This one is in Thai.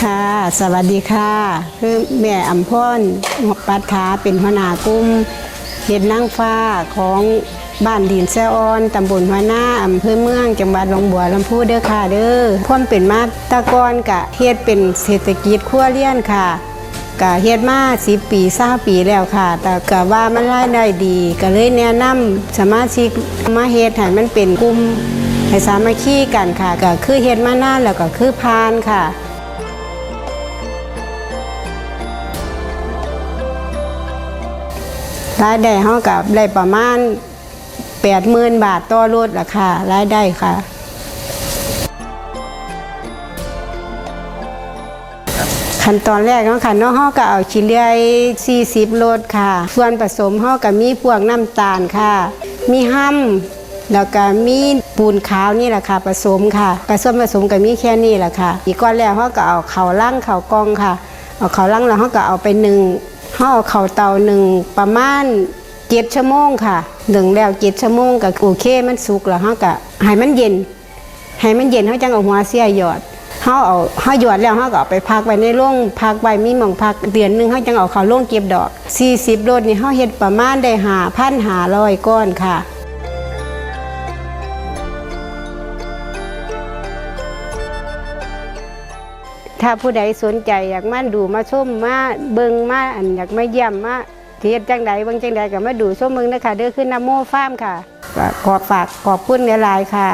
ค่ะ สวัสดีค่ะ คือแม่อัมพรงบปัทธาเป็นหัวหน้ากลุ่มเฮ็ดนางฟ้าของบ้านดินแซออน ตำบลหัวหน้าอำเภอเมือง จังหวัดหนองบัวลำพูเด้อค่ะเด้อความเป็นมาตะกอนกะเฮ็ดเป็นเศรษฐกิจครัวเรือนค่ะ กะเฮ็ดมา10ปี20ปีแล้วค่ะ แต่กะว่ามันรายได้ดี ก็เลยแนะนำสมาชิกมาเฮ็ดให้มันเป็นกลุ่มให้สามัคคีกันค่ะ ก็คือเฮ็ดมานานแล้วก็คือพานค่ะรายได้เฮากับได้ประมาณ 80,000 บาทต่อรถล่ะค่ะรายได้ค่ะ ขั้นตอนแรกเนาะค่ะเนาะเฮาก็เอาขี้เลื่อย40โลดค่ะ ส่วนผสมเฮาก็มีพวกน้ำตาลค่ะ มีห้ำแล้วก็มีปูนขาวนี่แหละค่ะผสมค่ะก็ส่วนผสมก็มีแค่นี้แหละค่ะ อีกก้อนแรกเฮาก็เอาเข้าล่างเข้ากองค่ะ เอาเข้าล่างแล้วเฮาก็เอาไปหนึ่งเฮาเอาเข้าเตาหนึ่งประมาณ7ชั่วโมงค่ะหนึ่งแล้ว7ชั่วโมงก็โอเคมันสุกแล้วเฮาก็ให้มันเย็นให้มันเย็นเขาจังเอาหัวเสียหยอด เขาเอาเขาหยอดแล้วเขาก็เอาไปพักไว้ในโรงพักไว้มีหมองพักเดือนหนึงเขาจังเอาเขาโรงเก็บดอก 40โลดนี่เขาเฮ็ดประมาณได้หาพันหาร้อยก้อนค่ะถ้าผู้ใดสนใจอยากมาดูมาชมมาเบิงมาอันอยากมาเยี่ยมมาเทียดจังใดเบิงจังใดก็มาดูชมเบิงนะคะเด้อขึ้นนโมฟาร์มค่ะขอฝากขอบคุณหลายๆค่ะ